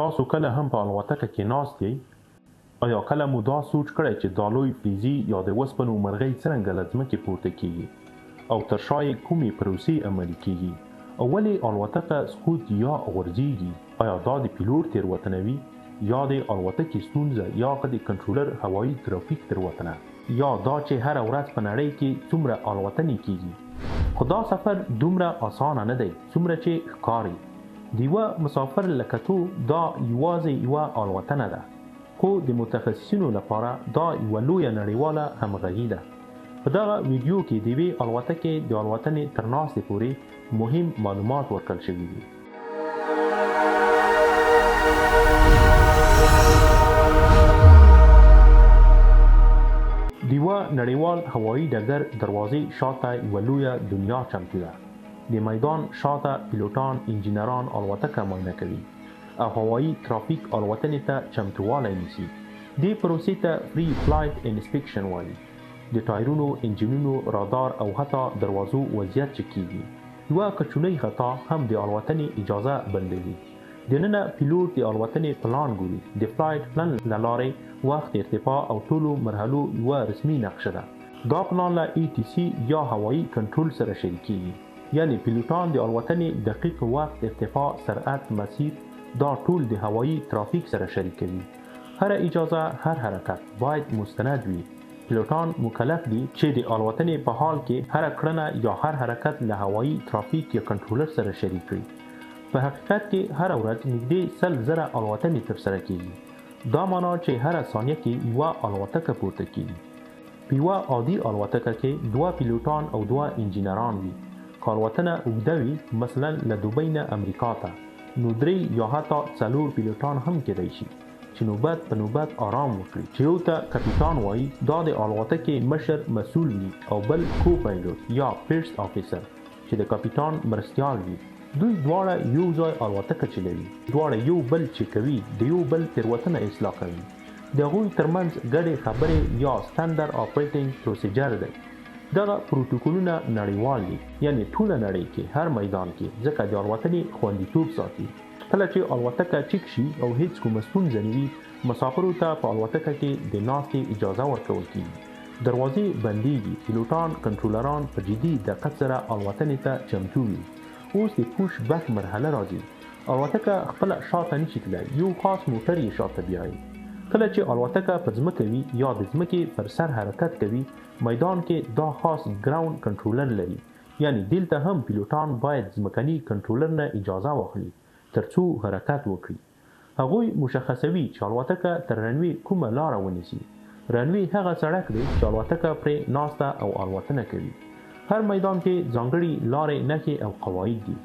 تاسو کله هم په الوتکه کې ناست یې آیا کله مو دا سوچ کړی چې دا لوی فلزي یا د وسپنو مرغۍ څرنګه له ځمکې پورته کیږي؟ او تر شا یې کومې پروسې عملي کیږي؟ او ولې الوتکه سقوط یا غورځېږي آیا دا د پیلوټ تېروتنه وي یا د الوتکې ستونزه یا د کنټرولر هوایي ترافیک تېروتنه؟ یا دا چې هر ورځ په نړۍ کې څومره الوتنې کیږي؟ خو دا سفر دومره اسانه نه دی څومره چې ښکاري د یوه مسافر لکه تو دا یوازې یوه الوتنه ده. خو د متخصصینو لپاره دا یوه لویه نړیواله همغږي ده. په دغه ویډیو کې د یوې الوتکې د الوتنې تر ناستې پورې مهم معلومات ورکړل شوي دي. د یوه نړیوال هوایي ډګر دروازې شاته یوه لویه دنیا چمتو ده د میدان شاته پیلوټان انجینران الوتکه معاینه کوي او هوایي ترافیک الوتنې ته چمتووالی نیسي. دې پروسې ته فری فلایټ انسپیکشن وایي. د ټایرونو انجینونو رادار او حتی دروازو وضعیت چک کیږي. یوه کچونی خطا هم د الوتنې اجازه بندوي. دننه پیلوټ د الوتنې پلان ګوري. د فلایټ پلان لاره وخت ارتفاع او ټولو مرحلو یوه رسمي نقشه ده. دا پلان له ای ټی سی یا هوایي کنټرول سره شریکیږي یعنی پیلوټان د الوتنې دقیق وخت ارتفاع سرعت مسیر دا ټول د هوایی ترافیک سره شریکوي. هر اجازه هر حرکت باید مستند وي. پیلوټان مکلف دي چې د الوتنې په حال کې هر کړنه یا هر حرکت له هوایی ترافیک یا کنټرولر سره شریک کړي په حقیقت کې هر ورځ نږدې سل زره الوتنې ترسره کیږي. دا معنا چې هر ثانیه کې یوه الوتکه پورته کیږي. په یوه عادي الوتکه کې دوه پیلوټان او دوه انجینران وي کالوتنه اوږده وي مثلا له دوبۍ نه امریکا ته. نو درې یا حتی څلور پیلوټان هم کېدای شي چې نوبت په نوبت آرام وکړي. چې یو ته کپیټان وایي دا د الوتکې مشر مسول وي او بل کو پایلوټ یا پیرس افیسر چې د کپیټان مرستیال وي. دوی دواړه یو ځای الوتکه چلوي. دواړه یو بل چې کوي د یو بل تیروتنه اصلاح کوي. د هغوی ترمنځ ګډې خبرې یا ستاندر اپریټینګ پروسیجر دی دغه پروتوکولونه نړیوال دي یعنی ټول نړۍ کې هر میدان کې ځکه د الوتنې خوندیتوب ساتي. کله چې الوتکه چیک شي او هیڅ کوم ستونزه نه وي مسافرو ته په الوتکه کې د ناستې اجازه ورکول کیږي. دروازې بنديږي پیلوټان کنټرولران په جدي دقت سره الوتنې ته چمتو وي. اوس د پوش بک مرحله راځي. الوتکه خپل شاته نشي تللی یو خاص موټر یې شاته بیایي کله چې الوتکه په ځمکه وي یا د ځمکې پر سر حرکت کوي میدان کې دا خاص ګراوند کنټرولر لري. یعنی دلته هم پیلوټان باید ځمکني کنټرولر نه اجازه واخلي ترڅو حرکت وکړي. هغوی مشخصوي چې الوتکه تر رنوي کومه لار ونیسي. رنوي هغه سړک دی چې الوتکه پرې ناسته او الوتنه کوي. هر میدان کې ځانګړي لارې نښې او قواعد دي.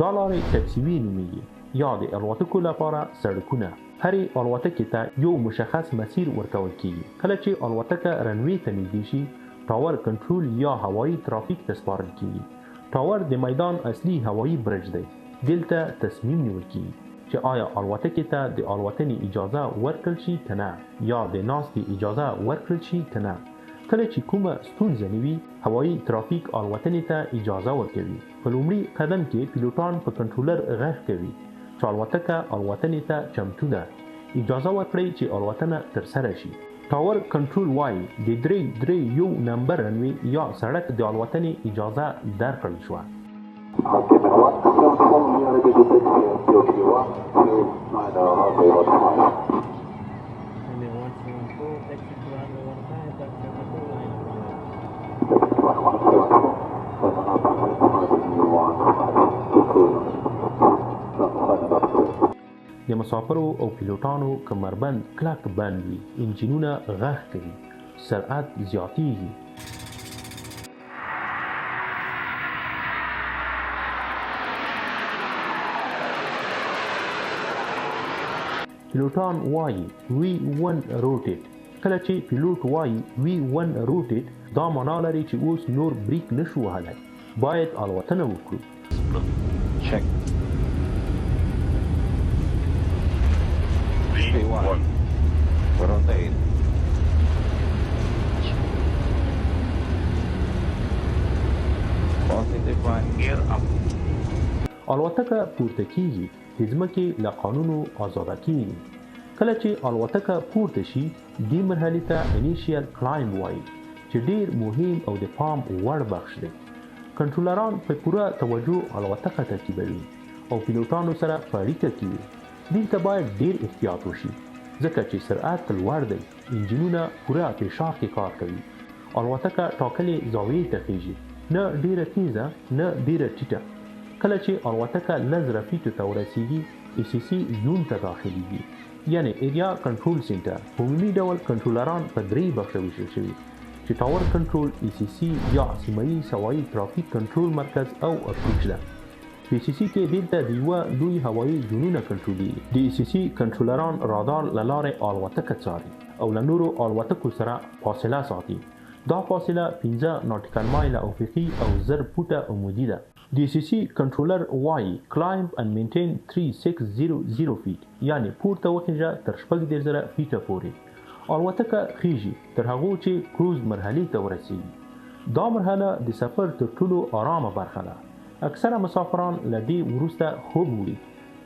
دا لارې تکسیوي نومیږي یا د الوتکو لپاره سړکونه هرې الوتکې ته یو مشخص مسیر ورکول کیږي. کله چې الوتکه رنوي ته نږدې شي ټاور کنټرول یا هوایی ترافیک ته سپارل کیږي. ټاور د میدان اصلي هوایی برج دی. دلته تصمیم نیول کیږي چې آیا الوتکې ته د الوتنې اجازه ورکړل شي کنه یا د ناستې اجازه ورکړل شي کنه کله چې کومه ستونزه نوي هوایی ترافیک الوتنې ته اجازه ورکوي. په لومړي قدم کې پیلوټان په کنټرولر غږ کوي چې الوتکه الوتنې ته چمتو ده اجازه ورکړئ چې الوتنه ترسره شي ټاور کنټرول وایي د درې درې یو نمبر رنوي یا سړک د الوتنې اجازه درکړل شوه د مسافرو او پیلوټانو کمربند کلک بند وي. انجینونه غږ کوي. سرعت زیاتیږي. پیلوټان وایي وی 1 روټیټ. کله چې پیلوټ وایي وی 1 روټیټ دا معنا لري چې اوس نور بریک نشو وهلای باید الوتنه وکړو. Check V1. Rotate. Positive one. Gear up. الوتکه پورته کیږي د ځمکې له قانونو آزاده کیږي کله چې الوتکه پورته شي دې مرحلې ته انیشیل کلایم وایي چې ډیر مهم او د پام وړ بخش دی کنټرولران په پوره توجه الوتکه ترتیبوي او پیلوټانو سره په اړیکه کې دلته باید ډیر احتیاط وشي. ځکه چې سرعت لوړ دی انجینونه پوره فشار کې کار کوي الوتکه ټاکلې زاویې ته خیږي نه ډیره تیزه نه ډیره ټیټه کله چې الوتکه لزر فیټو ته ورسیږي ای سی سی زون ته داخليږي یعنی ایریا کنټرول سنټر په عمومي ډول کنټرولران په درې برخې ویشل شوي. چې ټاور کنټرول ای سی سی یا سیمایي سوایي ترافیک کنټرول مرکز او اپریچ ده په سی سی کې دلته د یو لوی هوایي زونونه کنټرولېږي د سی سی کنټرولران رادار لاره الوتکه څاري او له نورو الوتکو سره فاصله ساتي. دا فاصله 15 ناټیکل مایل افقي او زر فوټه عمودي ده. د سی سی کنټرولر وایي کلایمب اند مینټین 3600 فیټ یعنی پورته وخیږه تر شپږ زره فیټه پورې. الوتکه خيږي تر هغه چې کروز مرحله ته ورسیږي. دا مرحله د سفر تر ټولو آرامه برخه ده اکثره مسافران لدی ورسته خوب وړي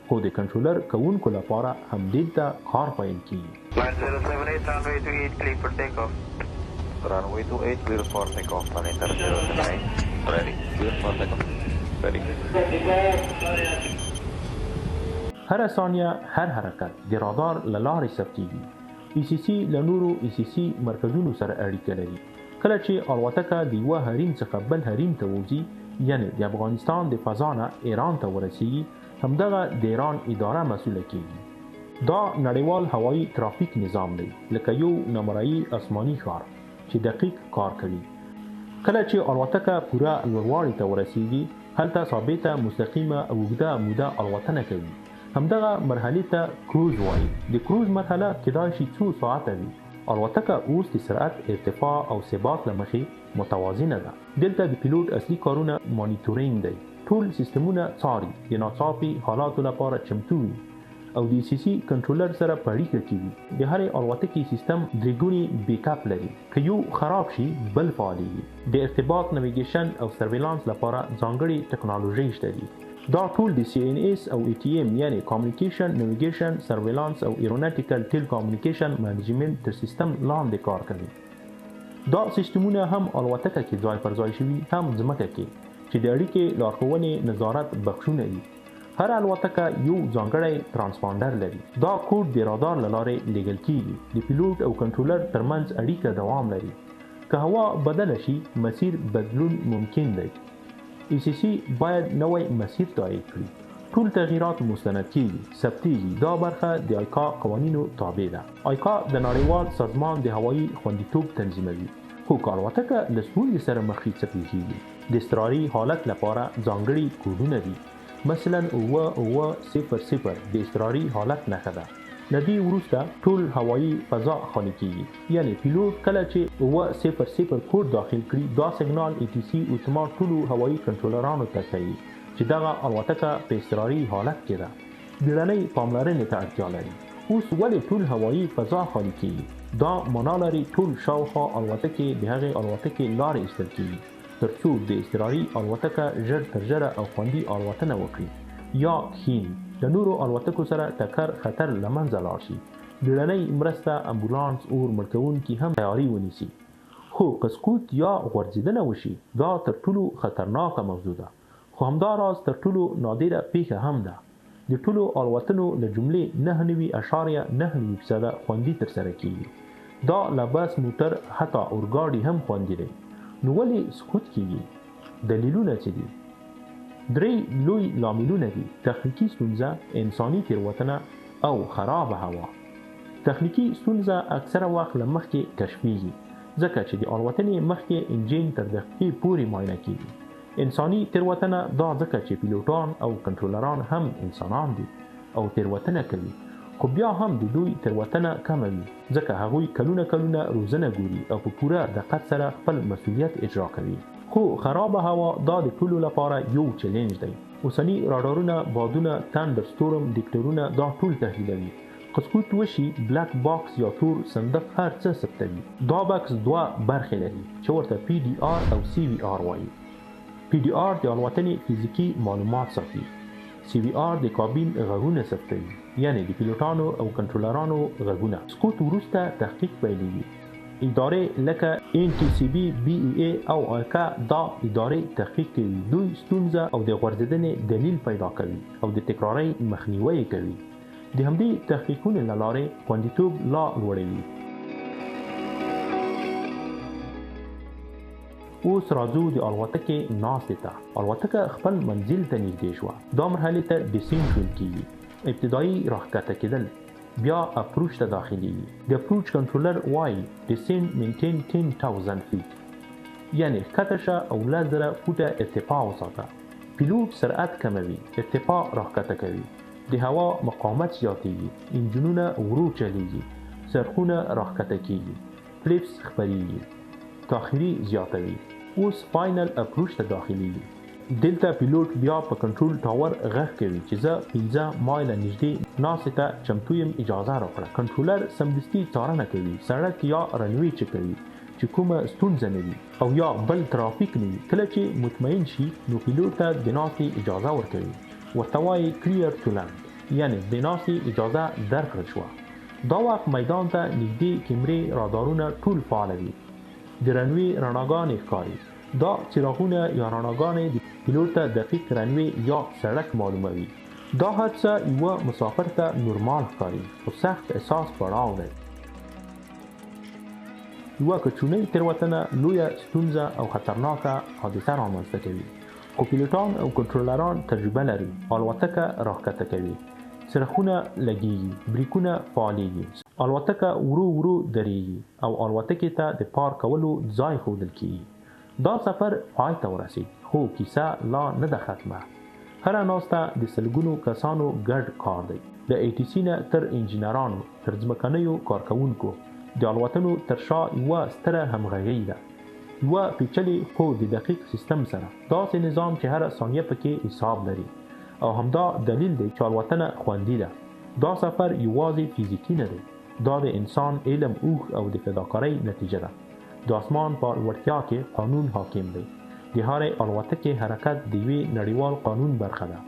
خو د کنټرولر کوونکو لپاره هم دلته کار پیل کیږي 1078 runway 28 clear for takeoff. Runway 28, clear for takeoff. Planeta 079. Ready. Clear for takeoff. Ready. هر ثانیه هر حرکت د رادار له لارې ثبتېږي ای سی سی له نورو ای سی سی مرکزونو سره اړیکه لري کله چې الوتکه د یوه حریم څخه بل حریم ته وځي یعنی د افغانستان د فضا نه ایران ته ورسیږي همدغه د ایران اداره مسوله کیږي. دا نړیوال هوایی ترافیک نظام دی لکه یو نمرایي آسماني ښار چې دقیق کار کوي. کله چې الوتکه پوره لوړوالی ته ورسیږي هلته ثابته مستقیمه او اوږده موده الوتنه کوي. همدغه مرحله ته کروز وایي. د کروز مرحله کېدای شي څو ساعته وي. الوتکه اوس د سرعت ارتفاع او ثبات لمخې متوازنه ده. دلته د پیلوټ اصلي کارونه مانیټورینګ دی. ټول سیستمونه څاري د ناڅاپي حالاتو لپاره چمتو وي او د سی سی کنټرولر سره په اړیکه کې وي د هرې الوتکې سیستم درېګونی بیک اپ لري که یو خراب شي بل فعالېږي. د ارتباط نویګیشن او سرویلانس لپاره ځانګړي ټکنالوژي شته دي. دا ټول د سی ان اس او ای ټی ایم یعنی کامیونیکیشن نیویګیشن سرویلانس او ایروناټیکل ټیل کامیونیکیشن منیجمنت تر سیستم لاندې کار کوي دا سیستمونه هم الوتکه کې ځای پر ځای شوي هم ځمکه کې چې د اړیکې لارښوونې نظارت بخښونه دي. هر الوتکه یو ځانګړی ترانسپانډر لري. دا کوډ د رادار لاره لیږل کیږي. د پیلوټ او کنټرولر ترمنځ اړیکه دوام لري. که هوا بدل شي مسیر بدلون ممکن دی. ای سی سی باید نوې مسیر تعیین کړي ټول تغییرات مستند کیږي ثبتېږي دا برخه د آیکا قوانینو تابع ده. آیکا د نړیوال سازمان د هوایی خوندیتوب تنظیموي. خو الوتکه له ستونزې سره مخ کیږي د اضطراري حالت لپاره ځانګړي کوډونه دي. مثلا اوه صفر صفر د اضطراري حالت نښه ده. لدې وروسته ټول هوایی فضا خالي کیږي یعنی پیلوټ کله چې صفر صفر کوډ داخل کړي دا سیګنال ای ټی سی اتومات ټول هوایی کنټرولرانو ته کوي چې دغه الوتکه په اضطراري حالت کې ده ډیرنۍ پاملرنې ته اړتیا لري اوس ولې ټول هوایی فضا خالي کیږي دا معنا لري ټول شاوخوا الوتکې د هغې الوتکې لارې ایستل کیږي ترڅو د اضطراري الوتکه ژر تر ژره او خوندي الوتنه وکړي یا خین د نورو الوتکو سره ټکر خطر لمنځه لاړ شي بیړنۍ مرسته امبولانس اور مړکونکي هم تیاری ونیسي خو قسقوت یا غورځیدنه وشي دا تر ټولو خطرناکه موضوع ده خو همدا راز تر ټولو نادره پیښه هم ده. د ټولو الوتنو له جملې نه نوي اشاریه نه نوي فیصده خوندي ترسره کیږي دا لباس موټر حتی اورګاډي هم خوندي دی. نو ولې سکوت کیږي دلیلونه څه دي؟ درې لوی لاملونه دي تخنیکی ستونزه انساني تیروتنه او خراب هوا. تخنیکی ستونزه اکثره وخت لمخکې کشفیږي ځکه چې د الوتنې مخکې انجین تر دقیقې پورې معاینه کیږي انساني تیروتنه دا ځکه چې پیلوټان او کنټرولران هم انسانان دي او تیروتنه کوي خو بیا هم د دوی تروتنه کم وي ځکه هغوی کلونه کلونه روزنه ګوري او په پوره دقت سره خپل مسولیت اجرا کوي. خو خراب هوا دا د ټولو لپاره یو چیلنج دی. اوسنی راډارونه بادونه تندر ستورم ډیکټرونه دا ټول تحلیلوي قسقوت وشي بلاک باکس یا تور صندوق هر څه ثبتوي. دا باکس دوه برخې لري چې ورته پی ډی آر او سی وی آر وایي پی ډی آر د الوتنې فزیکی معلومات ساتي. سی وی آر د کابین غږونه ثبتوي یعنی د پیلوټانو او کنټرولرانو غږونه. سکوت وروسته تحقیق پیلېږي ادارې لکه ان ټي سی بي بي ای او آیکا دا ادارې تحقیق کوي. دوی ستونزه او د غورځیدنې دلیل پیدا کوي او د تکراري مخنیوي کوي. د همدې تحقیقونو لاره خوندیتوب لا لوړوي اوس راځو د الوتکې ناستې ته. الوتکه خپل منزل ته نږدې شوه. دا مرحله ته ډیسینټ ویل کیږي. ابتدایي راښکته کېدل بیا اپروچ ته داخليږي د اپروچ کنټرولر وایي ډیسینټ مینټین 10000 فیټ. یعنی کتشه او لزره فوټه ارتفاع وساته. پیلوټ سرعت کموي ارتفاع راښکته کوي. د هوا مقاومت زیاتېږي انجنونه ورو چلیږي سرخونه راښکته کیږي فلیپس خپریږي تاخیری زیاتوي اوس فاینل اپروچ ته داخليږي دلته پیلوټ بیا په کنټرول ټاور غږ کوي چې زه 15 مایل نږدې ناسې ته چمتو یم اجازه راکړه. کنټرولر سمدستي څارنه کوي سړک یا رنوي چې کوي چې کومه ستونزه نه وي او یا بل ترافیک نه وي. کله چې مطمئن شي نو پیلوټ ته د ناسې اجازه ورکوي. ورته وایي کلیر ټو لند یعنی د ناسې اجازه درکړل شوه. دا وخت میدان ته نږدې کیمرې رادارونه ټول فعال وي د رڼاګانې ښکاري دا څراغونه یا رڼاګانې د پیلوټ ته دقیق رنوي یا سړک معلوموي. دا حادثه یو مسافر ته نورمال ښکاري او سخت احساس پړاو دی. یو کچونی تیروتنه لویه ستونزه او خطرناکه حادثه رامنځته کوي. خو پیلوټان او کنټرولران تجربه لري الوتکه راښکته کوي. څرخونه لګیږي بریکونه فعالېږي الوتکه ورو ورو درېږي او الوتکې ته د پار کولو ځای ښودل کیږي دا سفر پای ته ورسید خو کیسه لا نه ده ختمه. هره ناسته د سلګونو کسانو ګډ کار دی. د ای ټي سي نه تر انجینرانو تر ځمکنیو کارکونکو د الوتنو تر شا یوه ستره همغږي ده. یوه پیچلې خو د دقیق سیستم سره. داسې نظام چې هر ثانیه پکې حساب لري. او همدا دلیل دی چې الوتنه خوندي ده. دا سفر یوازې فیزیکی نه دی دا د انسان علم اوخ او د فداکارۍ نتیجه ده. د اسمان په لوړتیا کې قانون حاکم دی. د هرې الوتکې حرکت د یوې نړیوال قانون برخه ده